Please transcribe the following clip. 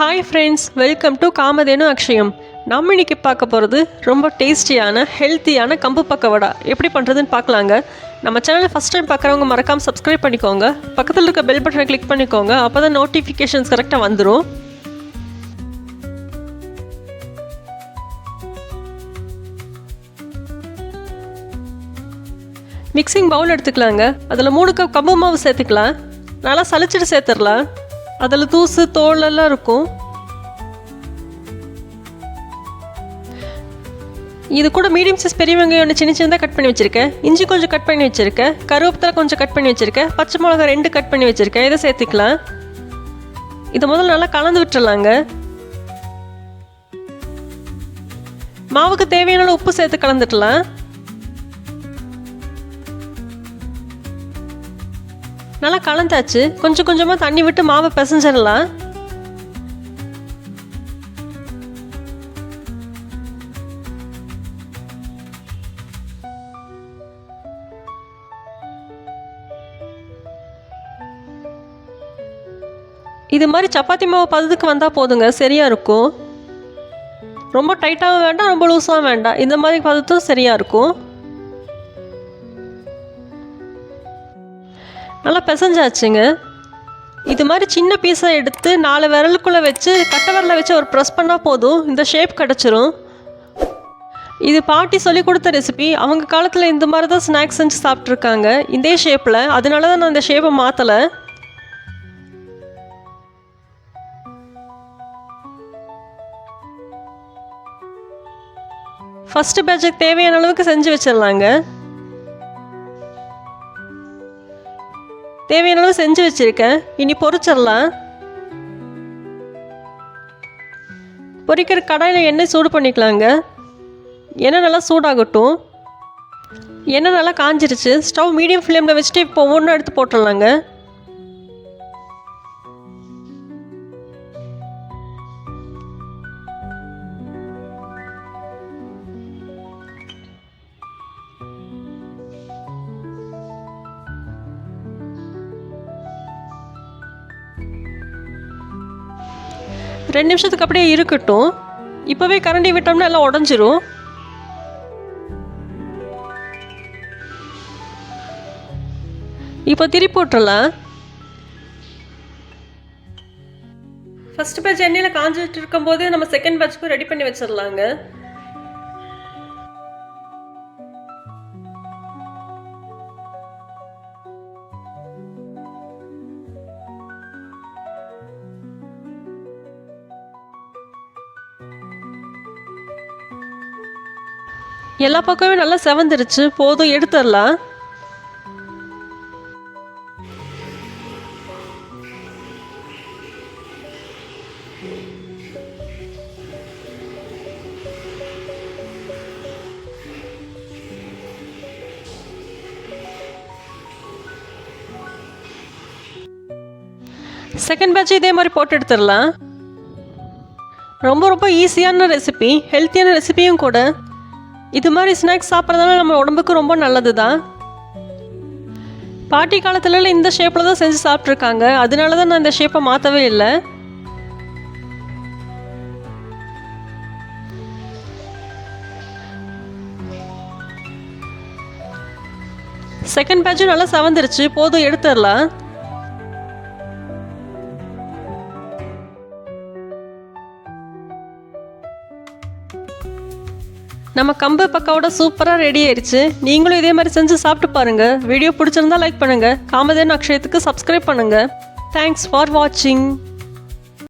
Hi friends welcome to Kamadhenu Akshayam நம்ம இன்னைக்கு பார்க்க போகிறது ரொம்ப டேஸ்டியான ஹெல்த்தியான கம்பு பக்க வடை. எப்படி பண்ணுறதுன்னு பார்க்கலாங்க. நம்ம சேனலை ஃபஸ்ட் டைம் பார்க்குறவங்க மறக்காமல் சப்ஸ்கிரைப் பண்ணிக்கோங்க. பக்கத்தில் இருக்க பெல் பட்டனை கிளிக் பண்ணிக்கோங்க. அப்போ தான் நோட்டிஃபிகேஷன்ஸ் கரெக்டாக வந்துடும் மிக்சிங் பவுல் எடுத்துக்கலாங்க. அதில் மூணு கப் கம்பு மாவு சேர்த்துக்கலாம். நல்லா சளிச்சிட்டு சேர்த்துடலாம். அதில் தூசு தோலெல்லாம் இருக்கும். இது கூட மீடியம் சைஸ் பெரிய வெங்காயம் ஒன்று சின்ன சின்னதாக கட் பண்ணி வச்சுருக்கேன். இஞ்சி கொஞ்சம் கட் பண்ணி வச்சுருக்கேன். கருவேப்பிலை கொஞ்சம் கட் பண்ணி வச்சுருக்கேன். பச்சை மிளகா ரெண்டு கட் பண்ணி வச்சுருக்கேன். இதை சேர்த்துக்கலாம். இதை முதல்ல நல்லா கலந்து விட்டுறலாங்க. மாவுக்கு தேவையான உப்பு சேர்த்து கலந்துக்கலாம். நல்லா கலந்தாச்சு. கொஞ்சம் கொஞ்சமாக தண்ணி விட்டு மாவை பிசைஞ்சிடலாம். இது மாதிரி சப்பாத்தி மாவு பதத்துக்கு வந்தால் போதுங்க. சரியாக இருக்கும். ரொம்ப டைட்டாகவும் வேண்டாம் ரொம்ப லூஸாகவும் வேண்டாம். இந்த மாதிரி பதத்தும் சரியாக இருக்கும். நல்லா பிசைஞ்சாச்சுங்க. இது மாதிரி சின்ன பீஸை எடுத்து நாலு விரலுக்குள்ளே வச்சு கட்டை விரலை வச்சு ஒரு ப்ரெஸ் பண்ணால் போதும். இந்த ஷேப் கிடச்சிரும். இது பாட்டி சொல்லி கொடுத்த ரெசிபி அவங்க காலத்தில் இந்த மாதிரி தான் ஸ்நாக்ஸ் செஞ்சு சாப்பிட்ருக்காங்க இதே ஷேப்பில் அதனால தான் நான் இந்த ஷேப்பை மாற்றலை ஃபஸ்ட்டு பேட்சுக்கு தேவையான அளவுக்கு செஞ்சு வச்சிடலாங்க. தேவையான அளவு செஞ்சு வச்சுருக்கேன். இனி பொரிச்சிடலாம் பொரிக்கிற கடாயில் எண்ணெய் சூடு பண்ணிக்கலாங்க. எண்ணெய் நல்லா சூடாகட்டும். எண்ணெய் நல்லா காஞ்சிருச்சு. ஸ்டவ் மீடியம் ஃப்ளேமில் வச்சுட்டு இப்போ ஒவ்வொன்றும் எடுத்து போட்டுடலாங்க. ரெண்டு நிமிஷத்துக்கு அப்படியே இருக்கட்டும். இப்போவே கரண்டி விட்டோம்னா எல்லாம் உடஞ்சிரும். இப்போ திருப்பி விட்டுறலாம் ஃபர்ஸ்ட் பேட்ச் எண்ணெயில் காஞ்சிட்டு இருக்கும்போது நம்ம செகண்ட் பேட்ச்க்கு ரெடி பண்ணி வச்சிடலாங்க எல்லா பக்கமே நல்லா செவந்துருச்சு. போதும் எடுத்துடலாம். செகண்ட் பேட்ச் இதே மாதிரி போட்டு எடுத்துடலாம். ரொம்ப ரொம்ப ஈஸியான ரெசிபி ஹெல்த்தியான ரெசிபியும் கூட. இது மாதிரி ஸ்நாக்ஸ் சாப்பிட்றதுனால நம்ம உடம்புக்கு ரொம்ப நல்லது தான் பாட்டி காலத்துலலாம் இந்த ஷேப்பில் தான் செஞ்சு சாப்பிட்ருக்காங்க. அதனால தான் நான் இந்த ஷேப்பை மாற்றவே இல்லை. செகண்ட் பேட்சும் நல்லா சவந்துருச்சு. போதும் எடுத்துடலாம் நம்ம கம்பு பக்காவோட சூப்பராக ரெடி ஆயிடுச்சு நீங்களும் இதே மாதிரி செஞ்சு சாப்பிட்டு பாருங்க. வீடியோ பிடிச்சிருந்தா லைக் பண்ணுங்க. காமதேன் அக்ஷயத்துக்கு சப்ஸ்கிரைப் பண்ணுங்க. தேங்க்ஸ் ஃபார் வாட்சிங்